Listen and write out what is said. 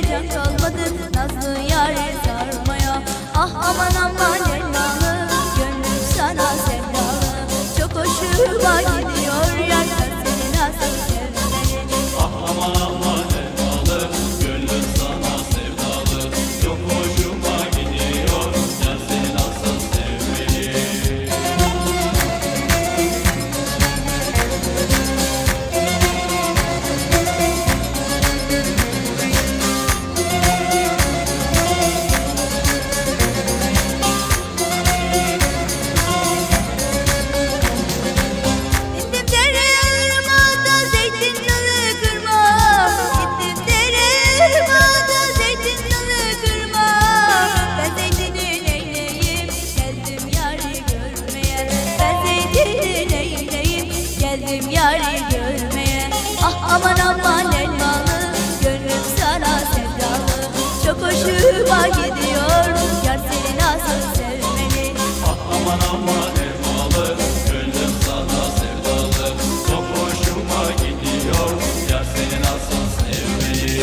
Hoşçakalın. Gittim yari görmeye. Ah aman aman elmalı Gönlüm sana sevdalı. Çok hoşuma gidiyor Yar seni nasıl sevmeli? Ah aman aman elmalı Gönlüm sana sevdalı. Çok hoşuma gidiyor Yar seni nasıl sevmeli?